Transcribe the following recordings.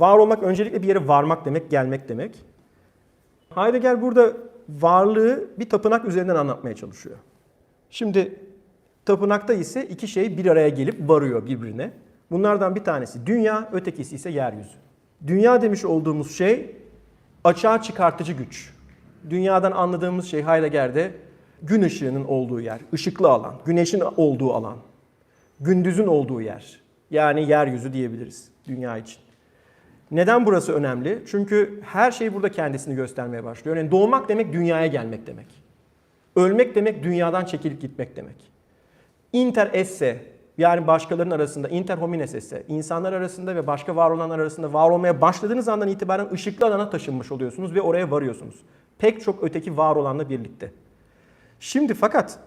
Var olmak öncelikle bir yere varmak demek, gelmek demek. Heidegger burada varlığı bir tapınak üzerinden anlatmaya çalışıyor. Şimdi tapınakta ise iki şey bir araya gelip varıyor birbirine. Bunlardan bir tanesi dünya, ötekisi ise yeryüzü. Dünya demiş olduğumuz şey açığa çıkartıcı güç. Dünyadan anladığımız şey Heidegger'de gün ışığının olduğu yer, ışıklı alan, güneşin olduğu alan, gündüzün olduğu yer. Yani yeryüzü diyebiliriz dünya için. Neden burası önemli? Çünkü her şey burada kendisini göstermeye başlıyor. Yani doğmak demek dünyaya gelmek demek. Ölmek demek dünyadan çekilip gitmek demek. Inter esse yani başkalarının arasında, inter homines esse, insanlar arasında ve başka var olanlar arasında var olmaya başladığınız andan itibaren ışıklı alana taşınmış oluyorsunuz ve oraya varıyorsunuz. Pek çok öteki var olanla birlikte. Şimdi fakat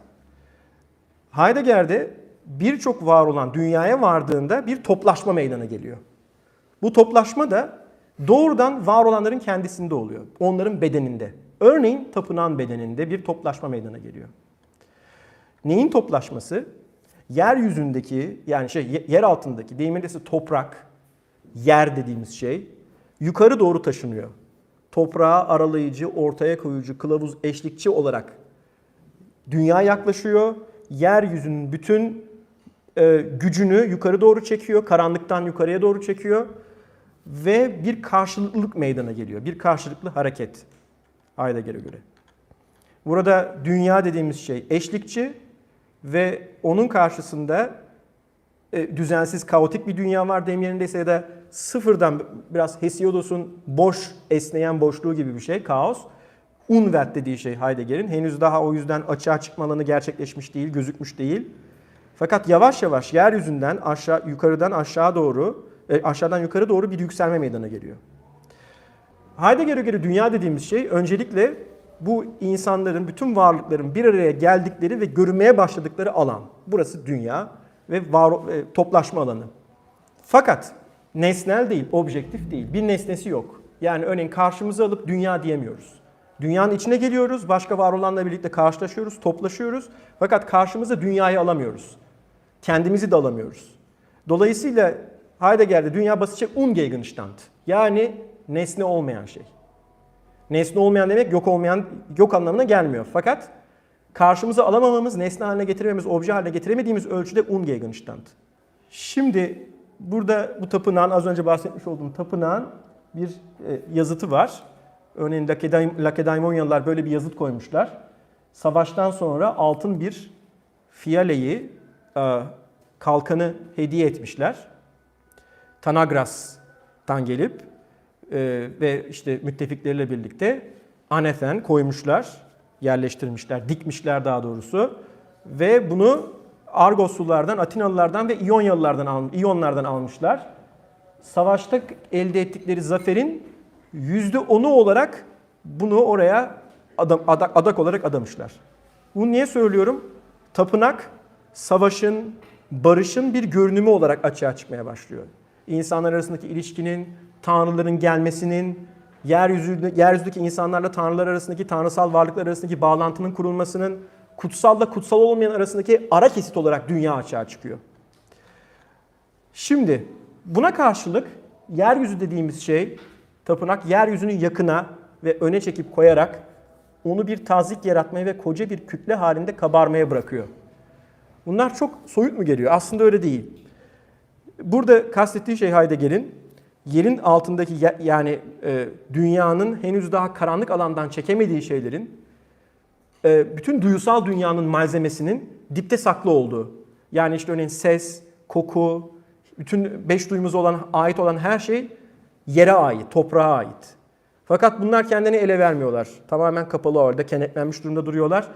Heidegger'de birçok var olan dünyaya vardığında bir toplaşma meydana geliyor. Bu toplaşma da doğrudan var olanların kendisinde oluyor. Onların bedeninde. Örneğin tapınağın bedeninde bir toplaşma meydana geliyor. Neyin toplaşması? Yeryüzündeki yani şey yer altındaki deyiminde toprak, yer dediğimiz şey yukarı doğru taşınıyor. Toprağa aralayıcı, ortaya koyucu, kılavuz, eşlikçi olarak dünya yaklaşıyor. Yeryüzünün bütün e, gücünü yukarı doğru çekiyor, karanlıktan yukarıya doğru çekiyor ve bir karşılıklılık meydana geliyor. Bir karşılıklı hareket Heidegger'e göre. Burada dünya dediğimiz şey eşlikçi ve onun karşısında e, düzensiz, kaotik bir dünya var deyim yerindeyse ya da sıfırdan biraz Hesiodos'un boş, esneyen boşluğu gibi bir şey, kaos. Unwert dediği şey Heidegger'in. Henüz daha o yüzden açığa çıkma gerçekleşmiş değil, gözükmüş değil. Fakat yavaş yavaş yeryüzünden aşağı, yukarıdan aşağı doğru, e, aşağıdan yukarı doğru bir yükselme meydana geliyor. Heidegger'e göre dünya dediğimiz şey öncelikle bu insanların, bütün varlıkların bir araya geldikleri ve görünmeye başladıkları alan. Burası dünya ve var, e, toplaşma alanı. Fakat nesnel değil, objektif değil. Bir nesnesi yok. Yani örneğin karşımıza alıp dünya diyemiyoruz. Dünyanın içine geliyoruz, başka var olanla birlikte karşılaşıyoruz, toplaşıyoruz. Fakat karşımıza dünyayı alamıyoruz. Kendimizi de alamıyoruz. Dolayısıyla Heidegger'de dünya basitçe Ungegenstand. Yani nesne olmayan şey. Nesne olmayan demek yok olmayan, yok anlamına gelmiyor. Fakat karşımıza alamamamız, nesne haline getirememiz, obje haline getiremediğimiz ölçüde Ungegenstand. Şimdi burada bu tapınağın, az önce bahsetmiş olduğum tapınağın bir e, yazıtı var. Örneğin Lakedaimonyalılar böyle bir yazıt koymuşlar. Savaştan sonra altın bir fiyaleyi, e, kalkanı hediye etmişler. Tanagras'tan gelip e, ve işte müttefikleriyle birlikte Anethen koymuşlar, yerleştirmişler, dikmişler daha doğrusu. Ve bunu Argoslulardan, Atinalılardan ve İyonyalılardan, al, İyonlardan almışlar. Savaşta elde ettikleri zaferin yüzde onu olarak bunu oraya adam, adak, adak olarak adamışlar. Bunu niye söylüyorum? Tapınak savaşın, barışın bir görünümü olarak açığa çıkmaya başlıyor. İnsanlar arasındaki ilişkinin, tanrıların gelmesinin, yeryüzü, yeryüzündeki insanlarla tanrılar arasındaki, tanrısal varlıklar arasındaki bağlantının kurulmasının, kutsalla kutsal olmayan arasındaki ara kesit olarak dünya açığa çıkıyor. Şimdi buna karşılık yeryüzü dediğimiz şey, tapınak yeryüzünü yakına ve öne çekip koyarak onu bir tazik yaratmaya ve koca bir kütle halinde kabarmaya bırakıyor. Bunlar çok soyut mu geliyor? Aslında öyle değil. Burada kastettiği şey Heidegger'in yerin altındaki yani e, dünyanın henüz daha karanlık alandan çekemediği şeylerin e, bütün duyusal dünyanın malzemesinin dipte saklı olduğu. Yani işte örneğin ses, koku, bütün beş duyumuz olan ait olan her şey yere ait, toprağa ait. Fakat bunlar kendini ele vermiyorlar. Tamamen kapalı orada, kenetlenmiş durumda duruyorlar.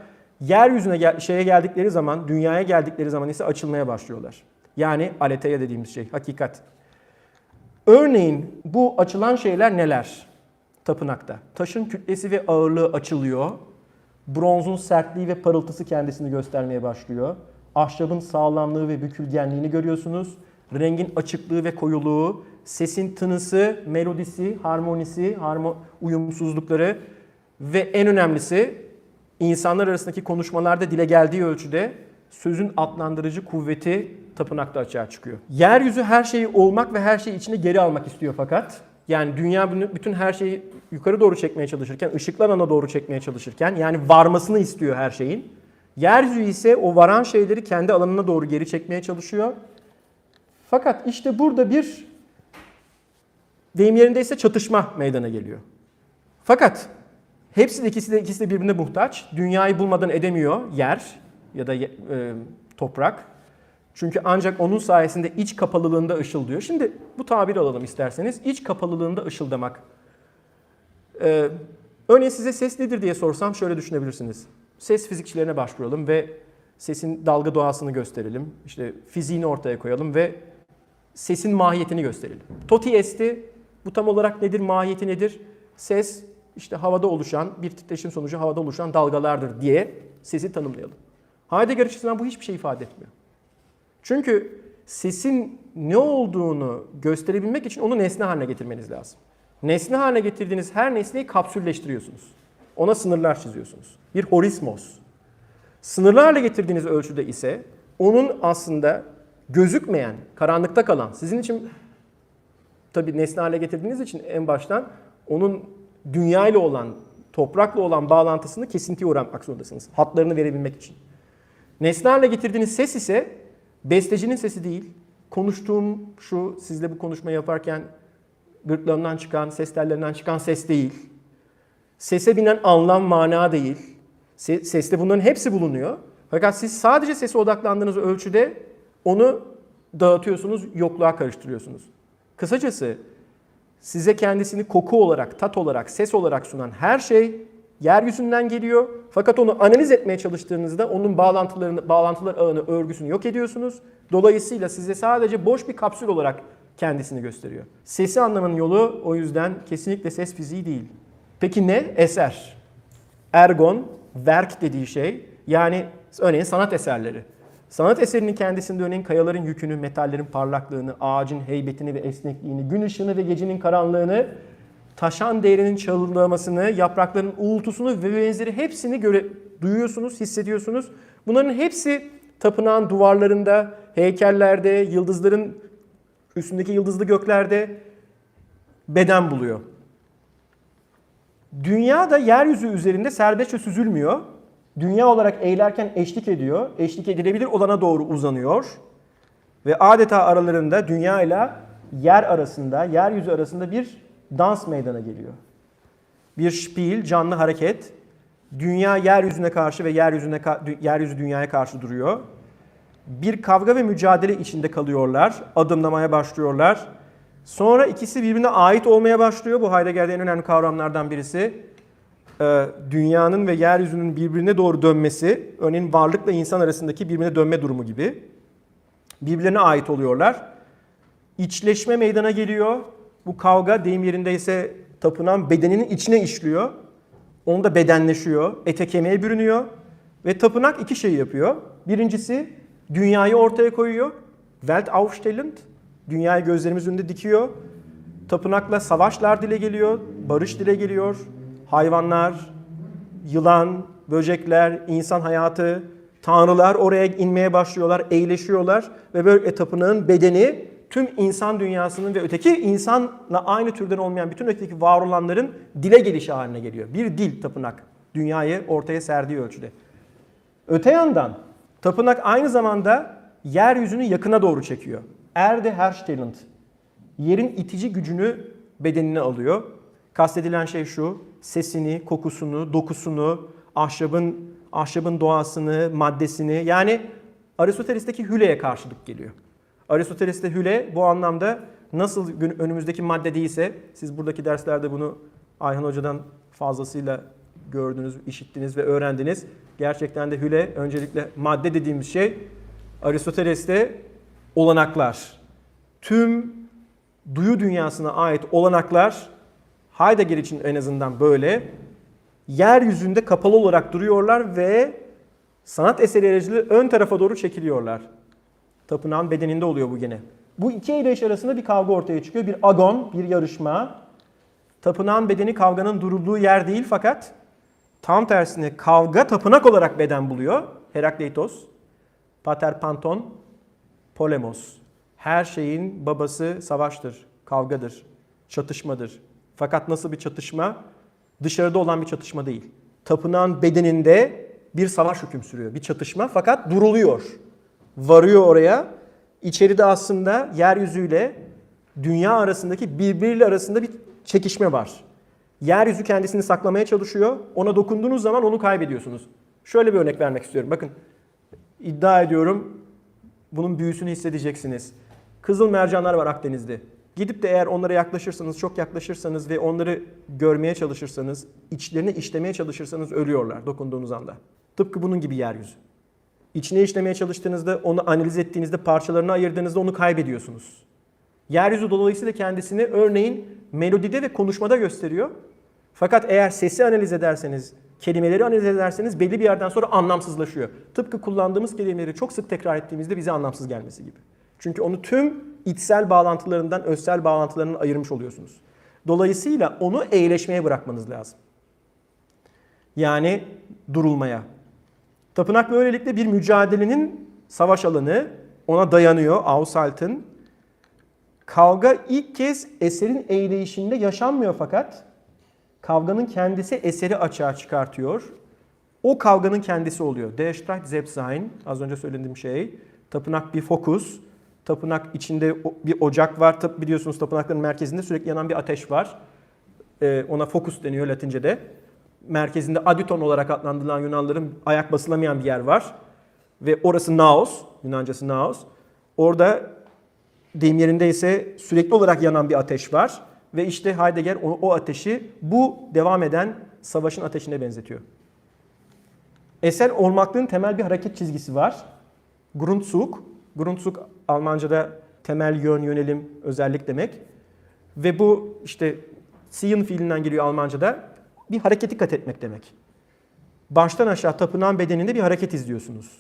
Yeryüzüne gel- şeye geldikleri zaman, dünyaya geldikleri zaman ise açılmaya başlıyorlar. Yani aletheia dediğimiz şey, hakikat. Örneğin bu açılan şeyler neler? Tapınakta. Taşın kütlesi ve ağırlığı açılıyor. Bronzun sertliği ve parıltısı kendisini göstermeye başlıyor. Ahşabın sağlamlığı ve bükülgenliğini görüyorsunuz. Rengin açıklığı ve koyuluğu, sesin tınısı, melodisi, harmonisi, harmo uyumsuzlukları ve en önemlisi insanlar arasındaki konuşmalarda dile geldiği ölçüde sözün adlandırıcı kuvveti tapınakta açığa çıkıyor. Yeryüzü her şeyi olmak ve her şeyi içine geri almak istiyor fakat. Yani dünya bütün her şeyi yukarı doğru çekmeye çalışırken, ışıklar ana doğru çekmeye çalışırken yani varmasını istiyor her şeyin. Yeryüzü ise o varan şeyleri kendi alanına doğru geri çekmeye çalışıyor. Fakat işte burada bir deyim yerindeyse çatışma meydana geliyor. Fakat hepsi de ikisi de ikisi de birbirine muhtaç. Dünyayı bulmadan edemiyor yer ya da e, toprak. Çünkü ancak onun sayesinde iç kapalılığında ışıldıyor. Şimdi bu tabiri alalım isterseniz. İç kapalılığında ışıldamak. Ee, örneğin size ses nedir diye sorsam şöyle düşünebilirsiniz. Ses fizikçilerine başvuralım ve sesin dalga doğasını gösterelim. İşte fiziğini ortaya koyalım ve sesin mahiyetini gösterelim. Toti esti bu tam olarak nedir, mahiyeti nedir? Ses işte havada oluşan, bir titreşim sonucu havada oluşan dalgalardır diye sesi tanımlayalım. Heidegger açısından bu hiçbir şey ifade etmiyor. Çünkü sesin ne olduğunu gösterebilmek için onu nesne haline getirmeniz lazım. Nesne haline getirdiğiniz her nesneyi kapsülleştiriyorsunuz. Ona sınırlar çiziyorsunuz. Bir horismos. Sınırlı hale getirdiğiniz ölçüde ise onun aslında gözükmeyen, karanlıkta kalan, sizin için tabii nesne hale getirdiğiniz için en baştan onun dünya ile olan, toprakla olan bağlantısını kesintiye uğratmak zorundasınız. Hatlarını verebilmek için. Nesne haline getirdiğiniz ses ise bestecinin sesi değil. Konuştuğum şu, sizle bu konuşmayı yaparken gırtlağımdan çıkan, ses tellerinden çıkan ses değil. Sese binen anlam, mana değil. Se- Seste bunların hepsi bulunuyor. Fakat siz sadece sese odaklandığınız ölçüde onu dağıtıyorsunuz, yokluğa karıştırıyorsunuz. Kısacası size kendisini koku olarak, tat olarak, ses olarak sunan her şey yeryüzünden geliyor. Fakat onu analiz etmeye çalıştığınızda onun bağlantılarını, bağlantılar ağını, örgüsünü yok ediyorsunuz. Dolayısıyla size sadece boş bir kapsül olarak kendisini gösteriyor. Sesi anlamanın yolu o yüzden kesinlikle ses fiziği değil. Peki ne? Eser. Ergon, verk dediği şey yani örneğin sanat eserleri. Sanat eserinin kendisinde örneğin kayaların yükünü, metallerin parlaklığını, ağacın heybetini ve esnekliğini, gün ışığını ve gecenin karanlığını, taşan değerinin çalınmasını, yaprakların uğultusunu ve benzeri hepsini göre, duyuyorsunuz, hissediyorsunuz. Bunların hepsi tapınağın duvarlarında, heykellerde, yıldızların üstündeki yıldızlı göklerde beden buluyor. Dünya da yeryüzü üzerinde serbestçe süzülmüyor. Dünya olarak eğilerken eşlik ediyor. Eşlik edilebilir olana doğru uzanıyor. Ve adeta aralarında dünya ile yer arasında, yeryüzü arasında bir dans meydana geliyor. Bir spiel, canlı hareket. Dünya yeryüzüne karşı ve yeryüzüne yeryüzü dünyaya karşı duruyor. Bir kavga ve mücadele içinde kalıyorlar. Adımlamaya başlıyorlar. Sonra ikisi birbirine ait olmaya başlıyor. Bu Heidegger'de en önemli kavramlardan birisi. Ee, Dünyanın ve yeryüzünün birbirine doğru dönmesi, örneğin varlıkla insan arasındaki birbirine dönme durumu gibi. Birbirlerine ait oluyorlar. İçleşme meydana geliyor. Bu kavga deyim yerindeyse tapınan bedeninin içine işliyor. Onu da bedenleşiyor. Ete kemiğe bürünüyor. Ve tapınak iki şey yapıyor. Birincisi dünyayı ortaya koyuyor. Welt aufstellend. Dünyayı gözlerimiz önünde dikiyor. Tapınakla savaşlar dile geliyor. Barış dile geliyor. Hayvanlar, yılan, böcekler, insan hayatı, tanrılar oraya inmeye başlıyorlar, eğleşiyorlar ve böyle tapınağın bedeni tüm insan dünyasının ve öteki insanla aynı türden olmayan bütün öteki var olanların dile gelişi haline geliyor. Bir dil tapınak dünyayı ortaya serdiği ölçüde. Öte yandan tapınak aynı zamanda yeryüzünü yakına doğru çekiyor. Erde herstellend. Yerin itici gücünü bedenine alıyor. Kastedilen şey şu, sesini, kokusunu, dokusunu, ahşabın ahşabın doğasını, maddesini yani Aristoteles'teki hüleye karşılık geliyor. Aristoteles'te hüle bu anlamda nasıl önümüzdeki madde değilse, siz buradaki derslerde bunu Ayhan Hoca'dan fazlasıyla gördünüz, işittiniz ve öğrendiniz. Gerçekten de hüle öncelikle madde dediğimiz şey Aristoteles'te olanaklar. Tüm duyu dünyasına ait olanaklar Heidegger için en azından böyle yeryüzünde kapalı olarak duruyorlar ve sanat eseri ön tarafa doğru çekiliyorlar. Tapınağın bedeninde oluyor bu gene. Bu iki eyleş arasında bir kavga ortaya çıkıyor. Bir agon, bir yarışma. Tapınağın bedeni kavganın durulduğu yer değil fakat tam tersine kavga tapınak olarak beden buluyor. Herakleitos, Pater Panton, polemos. Her şeyin babası savaştır, kavgadır, çatışmadır. Fakat nasıl bir çatışma? Dışarıda olan bir çatışma değil. Tapınağın bedeninde bir savaş hüküm sürüyor, bir çatışma fakat duruluyor. Varıyor oraya. İçeride aslında yeryüzüyle dünya arasındaki birbiriyle arasında bir çekişme var. Yeryüzü kendisini saklamaya çalışıyor. Ona dokunduğunuz zaman onu kaybediyorsunuz. Şöyle bir örnek vermek istiyorum. Bakın iddia ediyorum bunun büyüsünü hissedeceksiniz. Kızıl mercanlar var Akdeniz'de. Gidip de eğer onlara yaklaşırsanız, çok yaklaşırsanız ve onları görmeye çalışırsanız, içlerine işlemeye çalışırsanız ölüyorlar dokunduğunuz anda. Tıpkı bunun gibi yeryüzü. İçine işlemeye çalıştığınızda, onu analiz ettiğinizde, parçalarını ayırdığınızda onu kaybediyorsunuz. Yeryüzü dolayısıyla kendisini örneğin melodide ve konuşmada gösteriyor. Fakat eğer sesi analiz ederseniz, kelimeleri analiz ederseniz belli bir yerden sonra anlamsızlaşıyor. Tıpkı kullandığımız kelimeleri çok sık tekrar ettiğimizde bize anlamsız gelmesi gibi. Çünkü onu tüm içsel bağlantılarından özsel bağlantılarından ayırmış oluyorsunuz. Dolayısıyla onu eğleşmeye bırakmanız lazım. Yani durulmaya. Tapınak böylelikle bir mücadelenin savaş alanı, ona dayanıyor Aushalt'ın. Kavga ilk kez eserin eğleyişinde yaşanmıyor fakat kavganın kendisi eseri açığa çıkartıyor. O kavganın kendisi oluyor. Der Streit selbst sein, az önce söylediğim şey. Tapınak bir fokus. Tapınak içinde bir ocak var. Biliyorsunuz tapınakların merkezinde sürekli yanan bir ateş var. Ee, ona fokus deniyor Latince'de. Merkezinde aditon olarak adlandırılan Yunanların ayak basılamayan bir yer var. Ve orası naos, Yunancası naos. Orada deyim yerinde ise sürekli olarak yanan bir ateş var. Ve işte Heidegger o, o ateşi bu devam eden savaşın ateşine benzetiyor. Eser olmaklığın temel bir hareket çizgisi var. Grundzug. Grundzug Almanca'da temel yön, yönelim, özellik demek. Ve bu işte ziehen fiilinden geliyor Almanca'da. Bir hareketi kat etmek demek. Baştan aşağı tapınağın bedeninde bir hareket izliyorsunuz.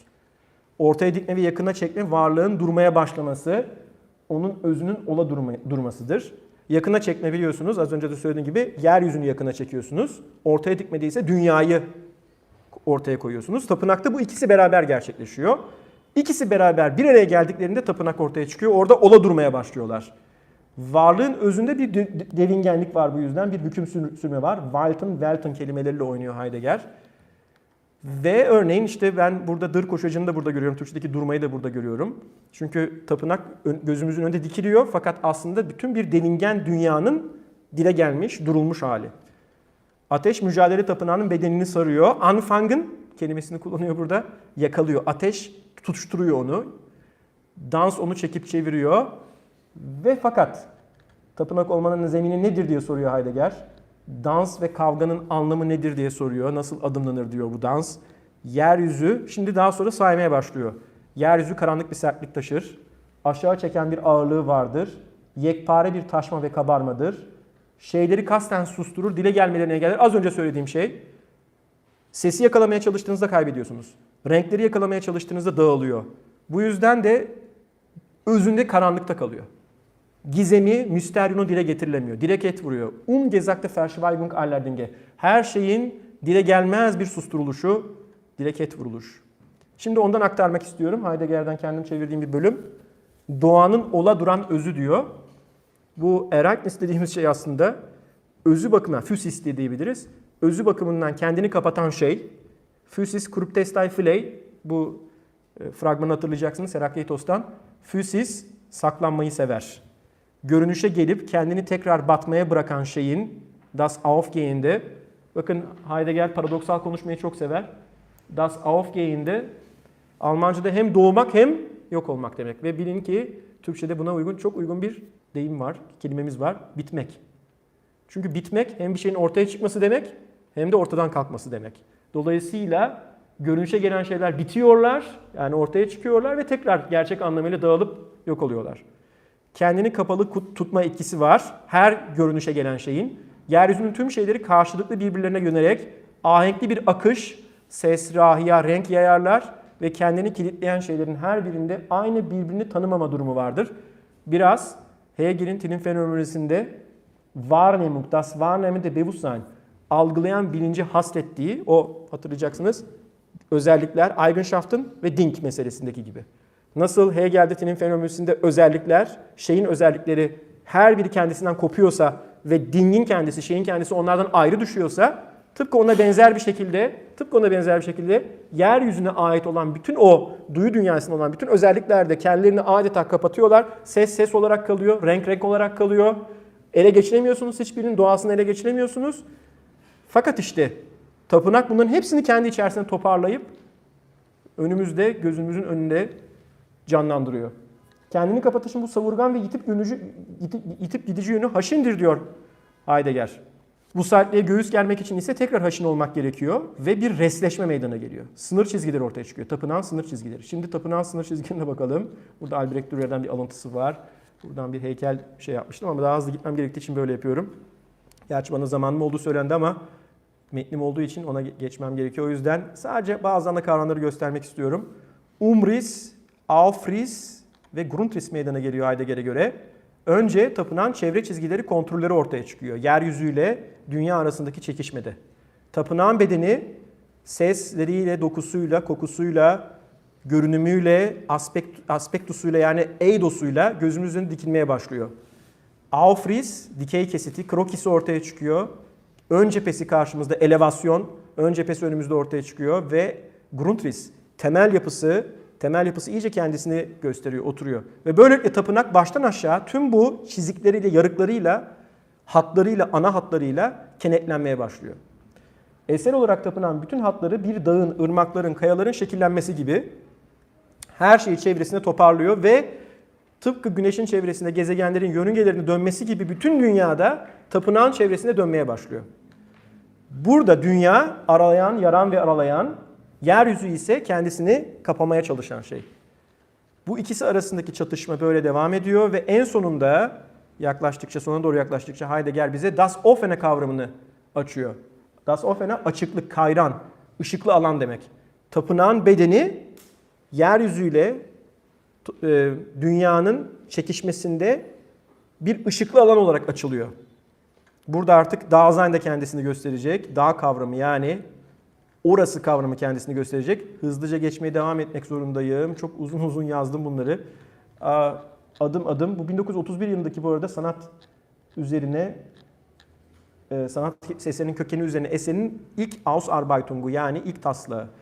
Ortaya dikme ve yakına çekme varlığın durmaya başlaması, onun özünün ola durma, durmasıdır. Yakına çekme biliyorsunuz az önce de söylediğim gibi yeryüzünü yakına çekiyorsunuz. Ortaya dikme değilse dünyayı ortaya koyuyorsunuz. Tapınakta bu ikisi beraber gerçekleşiyor. İkisi beraber bir araya geldiklerinde tapınak ortaya çıkıyor. Orada ola durmaya başlıyorlar. Varlığın özünde bir devingenlik var bu yüzden. Bir hüküm sürme var. Walten, Welten kelimeleriyle oynuyor Heidegger. Ve örneğin işte ben burada dır koşacını da burada görüyorum. Türkçedeki durmayı da burada görüyorum. Çünkü tapınak gözümüzün önünde dikiliyor fakat aslında bütün bir delingen dünyanın dile gelmiş, durulmuş hali. Ateş mücadele tapınağının bedenini sarıyor. Anfangen kelimesini kullanıyor burada. Yakalıyor. Ateş tutuşturuyor onu. Dans onu çekip çeviriyor. Ve fakat tapınak olmanın zemini nedir diye soruyor Heidegger. Dans ve kavganın anlamı nedir diye soruyor. Nasıl adımlanır diyor bu dans. Yeryüzü şimdi daha sonra saymaya başlıyor. Yeryüzü karanlık bir sertlik taşır. Aşağı çeken bir ağırlığı vardır. Yekpare bir taşma ve kabarmadır. Şeyleri kasten susturur, dile gelmelerine engeller. Az önce söylediğim şey. Sesi yakalamaya çalıştığınızda kaybediyorsunuz. Renkleri yakalamaya çalıştığınızda dağılıyor. Bu yüzden de özünde karanlıkta kalıyor. Gizemi, müsteryonu dile getirilemiyor. Direkt et vuruyor. Ungesagte Verschweigung aller Dinge. Her şeyin dile gelmez bir susturuluşu, direkt et vuruluş. Şimdi ondan aktarmak istiyorum. Heidegger'den kendim çevirdiğim bir bölüm. Doğanın ola duran özü diyor. Bu Ereignis dediğimiz şey aslında özü bakımından, physis diye diyebiliriz. Özü bakımından kendini kapatan şey. Physis cryptestai filei, bu e, fragmanı hatırlayacaksınız Herakleitos'tan. Physis saklanmayı sever. Görünüşe gelip kendini tekrar batmaya bırakan şeyin das Aufgehen'de, bakın Heidegger paradoksal konuşmayı çok sever. Das Aufgehen'de Almanca'da hem doğmak hem yok olmak demek. Ve bilin ki Türkçe'de buna uygun çok uygun bir deyim var, kelimemiz var. Bitmek. Çünkü bitmek hem bir şeyin ortaya çıkması demek hem de ortadan kalkması demek. Dolayısıyla görünüşe gelen şeyler bitiyorlar, yani ortaya çıkıyorlar ve tekrar gerçek anlamıyla dağılıp yok oluyorlar. Kendini kapalı tutma etkisi var her görünüşe gelen şeyin. Yeryüzünün tüm şeyleri karşılıklı birbirlerine yönelerek ahenkli bir akış, ses, rahiya, renk yayarlar ve kendini kilitleyen şeylerin her birinde aynı birbirini tanımama durumu vardır. Biraz Hegel'in Tilin fenomenolojisinde Wahrnehmung, das Wahrnehmen der Bewusstsein, algılayan bilinci haslettiği o hatırlayacaksınız özellikler Eigenschaften ve Ding meselesindeki gibi. Nasıl Hegel'de fenomenolojisinde özellikler, şeyin özellikleri her biri kendisinden kopuyorsa ve dingin kendisi, şeyin kendisi onlardan ayrı düşüyorsa tıpkı ona benzer bir şekilde, tıpkı ona benzer bir şekilde yeryüzüne ait olan bütün o duyu dünyasında olan bütün özellikler de kendilerini adeta kapatıyorlar. Ses ses olarak kalıyor, renk renk olarak kalıyor. Ele geçiremiyorsunuz hiçbirinin doğasını ele geçiremiyorsunuz. Fakat işte tapınak bunların hepsini kendi içerisinde toparlayıp önümüzde, gözümüzün önünde canlandırıyor. Kendini kapatışın bu savurgan ve yitip, yönücü, yitip, yitip gidici yönü haşindir diyor Heidegger. Bu sertliğe göğüs germek için ise tekrar haşin olmak gerekiyor ve bir resleşme meydana geliyor. Sınır çizgileri ortaya çıkıyor. Tapınağın sınır çizgileri. Şimdi tapınağın sınır çizgilerine bakalım. Burada Albrecht Dürer'den bir alıntısı var. Buradan bir heykel şey yapmıştım ama daha hızlı gitmem gerektiği için böyle yapıyorum. Gerçi bana zamanım olduğu söylendi ama metnim olduğu için ona ge- geçmem gerekiyor. O yüzden sadece bazı ana kavramları göstermek istiyorum. Umbris, Aufris ve Grundriss meydana geliyor Heidegger'e göre. Önce tapınağın çevre çizgileri kontrolleri ortaya çıkıyor. Yeryüzüyle dünya arasındaki çekişmede. Tapınağın bedeni sesleriyle, dokusuyla, kokusuyla, görünümüyle, aspekt, aspektusuyla yani eidosuyla gözümüzün dikilmeye başlıyor. Aufris, dikey kesiti, krokisi ortaya çıkıyor. Ön cephesi karşımızda elevasyon, ön cephesi önümüzde ortaya çıkıyor ve Grundriss, temel yapısı, temel yapısı iyice kendisini gösteriyor, oturuyor. Ve böylelikle tapınak baştan aşağı tüm bu çizikleriyle, yarıklarıyla, hatlarıyla, ana hatlarıyla kenetlenmeye başlıyor. Eser olarak tapınan bütün hatları bir dağın, ırmakların, kayaların şekillenmesi gibi her şeyi çevresinde toparlıyor ve tıpkı güneşin çevresinde gezegenlerin yörüngelerinin dönmesi gibi bütün dünyada tapınağın çevresinde dönmeye başlıyor. Burada dünya aralayan, yaran ve aralayan, yeryüzü ise kendisini kapamaya çalışan şey. Bu ikisi arasındaki çatışma böyle devam ediyor ve en sonunda yaklaştıkça, sona doğru yaklaştıkça Heidegger bize Das Offene kavramını açıyor. Das Offene açıklık, kayran, ışıklı alan demek. Tapınağın bedeni yeryüzüyle e, dünyanın çekişmesinde bir ışıklı alan olarak açılıyor. Burada artık Dasein de kendisini gösterecek. Dağ kavramı yani orası kavramı kendisini gösterecek. Hızlıca geçmeye devam etmek zorundayım. Çok uzun uzun yazdım bunları. Adım adım. Bu 1931 yılındaki bu arada sanat üzerine e, sanat seslerinin kökeni üzerine eserin ilk Ausarbeitung'u yani ilk taslağı.